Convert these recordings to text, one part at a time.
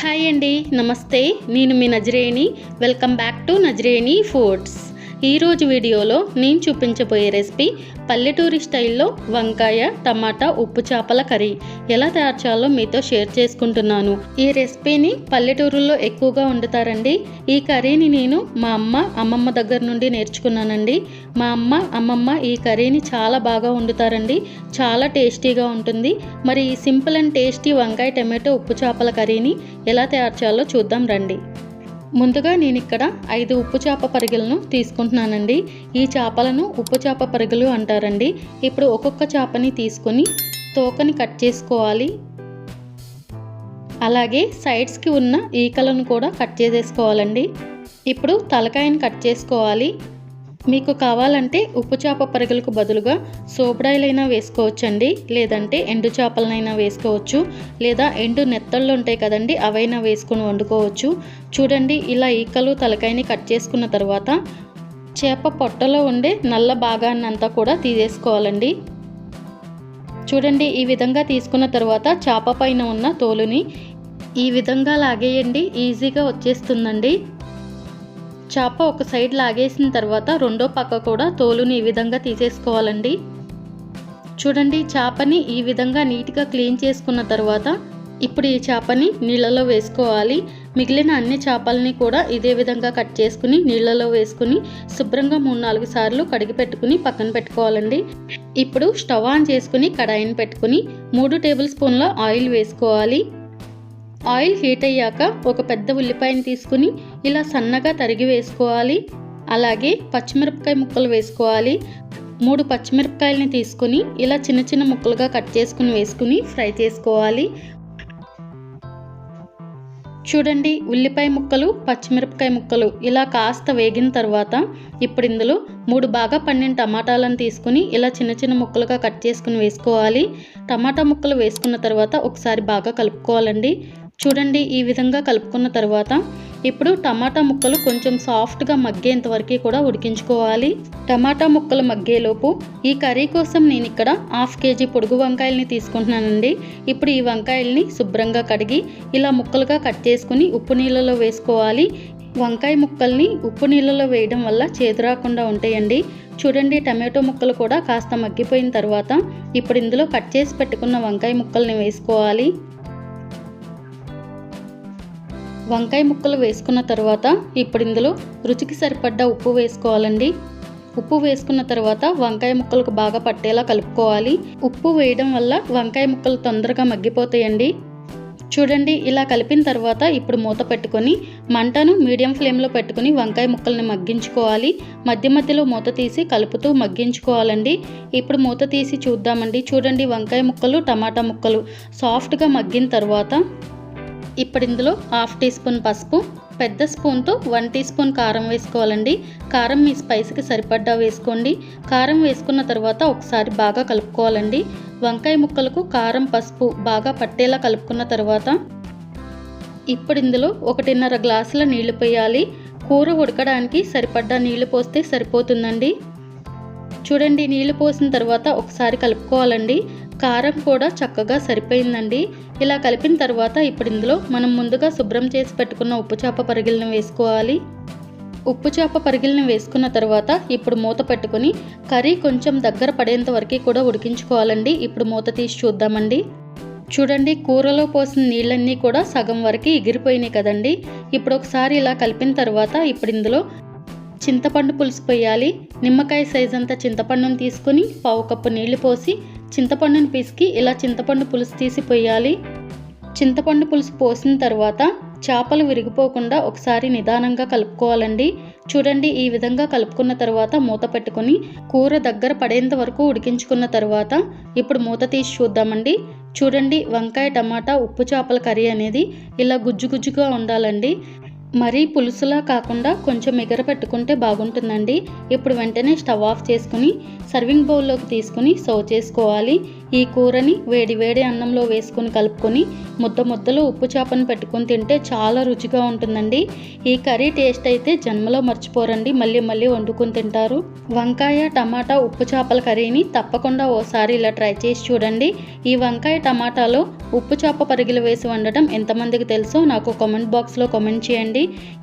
Hi అండి నమస్తే. నేను మీ Nazareni welcome back to Nazareni foods. ఈరోజు వీడియోలో నేను చూపించబోయే రెసిపీ పల్లెటూరి స్టైల్లో వంకాయ టమాటా ఉప్పు చేపల కర్రీ. ఎలా తయారు చేయాలో మీతో షేర్ చేసుకుంటున్నాను. ఈ రెసిపీని పల్లెటూరులో ఎక్కువగా వండుతారండి. ఈ కర్రీని నేను మా అమ్మ అమ్మమ్మ దగ్గర నుండి నేర్చుకున్నానండి. మా అమ్మ అమ్మమ్మ ఈ కర్రీని చాలా బాగా వండుతారండి. చాలా టేస్టీగా ఉంటుంది. మరి ఈ సింపుల్ అండ్ టేస్టీ వంకాయ టమాటో ఉప్పు చేపల కర్రీని ఎలా తయారు చేయాలో చూద్దాం రండి. ముందుగా నేను ఇక్కడ ఐదు ఉప్పు చేప పరిగెలను తీసుకుంటున్నానండి. ఈ చేపలను ఉప్పు చేప పరిగెలు అంటారండి. ఇప్పుడు ఒక్కొక్క చేపని తీసుకొని తోకని కట్ చేసుకోవాలి. అలాగే సైడ్స్కి ఉన్న ఈకలను కూడా కట్ చేసేసుకోవాలండి. ఇప్పుడు తలకాయని కట్ చేసుకోవాలి. మీకు కావాలంటే ఉప్పు చేప పరుగులకు బదులుగా సోపడాయిలైనా వేసుకోవచ్చండి లేదంటే ఎండు చేపలనైనా వేసుకోవచ్చు లేదా ఎండు నెత్తళ్ళు ఉంటాయి కదండి అవైనా వేసుకొని వండుకోవచ్చు. చూడండి ఇలా ఈకలు తలకాయని కట్ చేసుకున్న తర్వాత చేప పొట్టలో ఉండే నల్ల భాగాన్నంతా కూడా తీసేసుకోవాలండి. చూడండి ఈ విధంగా తీసుకున్న తర్వాత చేప పైన ఉన్న తోలుని ఈ విధంగా లాగేయండి ఈజీగా వచ్చేస్తుందండి. చేప ఒక సైడ్ లాగేసిన తర్వాత రెండో పక్క కూడా తోలుని ఈ విధంగా తీసేసుకోవాలండి. చూడండి చేపని ఈ విధంగా నీట్గా క్లీన్ చేసుకున్న తర్వాత ఇప్పుడు ఈ చేపని నీళ్ళలో వేసుకోవాలి. మిగిలిన అన్ని చేపలని కూడా ఇదే విధంగా కట్ చేసుకుని నీళ్ళలో వేసుకుని శుభ్రంగా మూడు నాలుగు సార్లు కడిగి పెట్టుకుని పక్కన పెట్టుకోవాలండి. ఇప్పుడు స్టవ్ ఆన్ చేసుకుని కడాయిని పెట్టుకుని మూడు టేబుల్ స్పూన్ల ఆయిల్ వేసుకోవాలి. ఆయిల్ హీట్ అయ్యాక ఒక పెద్ద ఉల్లిపాయని తీసుకుని ఇలా సన్నగా తరిగి వేసుకోవాలి. అలాగే పచ్చిమిరపకాయ ముక్కలు వేసుకోవాలి. మూడు పచ్చిమిరపకాయలని తీసుకుని ఇలా చిన్న చిన్న ముక్కలుగా కట్ చేసుకుని వేసుకుని ఫ్రై చేసుకోవాలి. చూడండి ఉల్లిపాయ ముక్కలు పచ్చిమిరపకాయ ముక్కలు ఇలా కాస్త వేగిన తర్వాత ఇప్పుడు ఇందులో మూడు బాగా పండిన టమాటాలను తీసుకుని ఇలా చిన్న చిన్న ముక్కలుగా కట్ చేసుకుని వేసుకోవాలి. టమాటా ముక్కలు వేసుకున్న తర్వాత ఒకసారి బాగా కలుపుకోవాలండి. చూడండి ఈ విధంగా కలుపుకున్న తర్వాత ఇప్పుడు టమాటా ముక్కలు కొంచెం సాఫ్ట్గా మగ్గేంత వరకు కూడా ఉడికించుకోవాలి. టమాటా ముక్కలు మగ్గేలోపు ఈ కర్రీ కోసం నేను ఇక్కడ హాఫ్ కేజీ పొడుగు వంకాయల్ని తీసుకుంటున్నానండి. ఇప్పుడు ఈ వంకాయల్ని శుభ్రంగా కడిగి ఇలా ముక్కలుగా కట్ చేసుకుని ఉప్పు నీళ్ళలో వేసుకోవాలి. వంకాయ ముక్కల్ని ఉప్పు నీళ్ళలో వేయడం వల్ల చేదు రాకుండా ఉంటాయండి. చూడండి టమాటో ముక్కలు కూడా కాస్త మగ్గిపోయిన తర్వాత ఇప్పుడు ఇందులో కట్ చేసి పెట్టుకున్న వంకాయ ముక్కల్ని వేసుకోవాలి. వంకాయ ముక్కలు వేసుకున్న తర్వాత ఇప్పుడు ఇందులో రుచికి సరిపడ్డ ఉప్పు వేసుకోవాలండి. ఉప్పు వేసుకున్న తర్వాత వంకాయ ముక్కలకు బాగా పట్టేలా కలుపుకోవాలి. ఉప్పు వేయడం వల్ల వంకాయ ముక్కలు తొందరగా మగ్గిపోతాయండి. చూడండి ఇలా కలిపిన తర్వాత ఇప్పుడు మూత పెట్టుకొని మంటను మీడియం ఫ్లేమ్లో పెట్టుకుని వంకాయ ముక్కల్ని మగ్గించుకోవాలి. మధ్య మధ్యలో మూత తీసి కలుపుతూ మగ్గించుకోవాలండి. ఇప్పుడు మూత తీసి చూద్దామండి. చూడండి వంకాయ ముక్కలు టమాటా ముక్కలు సాఫ్ట్గా మగ్గిన తర్వాత ఇప్పుడు ఇందులో హాఫ్ టీ స్పూన్ పసుపు పెద్ద స్పూన్తో వన్ టీ స్పూన్ కారం వేసుకోవాలండి. కారం మీ స్పైస్కి సరిపడ్డా వేసుకోండి. కారం వేసుకున్న తర్వాత ఒకసారి బాగా కలుపుకోవాలండి. వంకాయ ముక్కలకు కారం పసుపు బాగా పట్టేలా కలుపుకున్న తర్వాత ఇప్పుడు ఇందులో ఒకటిన్నర గ్లాసుల నీళ్ళు పోయాలి. కూర ఉడకడానికి సరిపడ్డా నీళ్ళు పోస్తే సరిపోతుందండి. చూడండి నీళ్ళు పోసిన తర్వాత ఒకసారి కలుపుకోవాలండి. కారం కూడా చక్కగా సరిపోయిందండి. ఇలా కలిపిన తర్వాత ఇప్పుడు ఇందులో మనం ముందుగా శుభ్రం చేసి పెట్టుకున్న ఉప్పు చేప పరిగిలను వేసుకోవాలి. ఉప్పు చేప పరిగిలను వేసుకున్న తర్వాత ఇప్పుడు మూత పెట్టుకుని కర్రీ కొంచెం దగ్గర పడేంత వరకు కూడా ఉడికించుకోవాలండి. ఇప్పుడు మూత తీసి చూద్దామండి. చూడండి కూరలో పోసిన నీళ్ళన్నీ కూడా సగం వరకు ఎగిరిపోయినాయి కదండి. ఇప్పుడు ఒకసారి ఇలా కలిపిన తర్వాత ఇప్పుడు ఇందులో చింతపండు పులుసు పోయాలి. నిమ్మకాయ సైజ్ అంతా చింతపండును తీసుకుని పావు కప్పు నీళ్ళు పోసి చింతపండును పిసికి ఇలా చింతపండు పులుసు తీసి పోయాలి చింతపండు పులుసు పోసిన తర్వాత చేపలు విరిగిపోకుండా ఒకసారి నిదానంగా కలుపుకోవాలండి. చూడండి ఈ విధంగా కలుపుకున్న తర్వాత మూత పెట్టుకొని కూర దగ్గర పడేంత వరకు ఉడికించుకున్న తర్వాత ఇప్పుడు మూత తీసి చూద్దామండి. చూడండి వంకాయ టమాటా ఉప్పు చేపల కర్రీ అనేది ఇలా గుజ్జు గుజ్జుగా ఉండాలండి. మరీ పులుసులా కాకుండా కొంచెం ఎగర పెట్టుకుంటే బాగుంటుందండి. ఇప్పుడు వెంటనే స్టవ్ ఆఫ్ చేసుకుని సర్వింగ్ బౌల్లోకి తీసుకుని సర్వ్ చేసుకోవాలి. ఈ కూరని వేడి వేడి అన్నంలో వేసుకొని కలుపుకొని ముద్ద ముద్దలో ఉప్పు చేపను పెట్టుకుని తింటే చాలా రుచిగా ఉంటుందండి. ఈ కర్రీ టేస్ట్ అయితే జన్మలో మర్చిపోరండి. మళ్ళీ మళ్ళీ వండుకొని తింటారు. వంకాయ టమాటా ఉప్పు చేపల కర్రీని తప్పకుండా ఓసారి ఇలా ట్రై చేసి చూడండి. ఈ వంకాయ టమాటాలో ఉప్పు చేప పరిగిలు వేసి వండటం ఎంతమందికి తెలుసో నాకు కామెంట్ బాక్స్లో కామెంట్ చేయండి.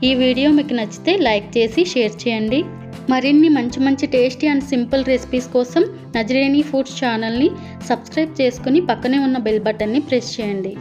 ఈ వీడియో మీకు నచ్చితే లైక్ చేసి షేర్ చేయండి. మరిన్ని మంచి మంచి టేస్టీ అండ్ సింపుల్ రెసిపీస్ కోసం నజరేణి ఫుడ్స్ ఛానల్ని సబ్స్క్రైబ్ చేసుకుని పక్కనే ఉన్న బెల్ బటన్ని ప్రెస్ చేయండి.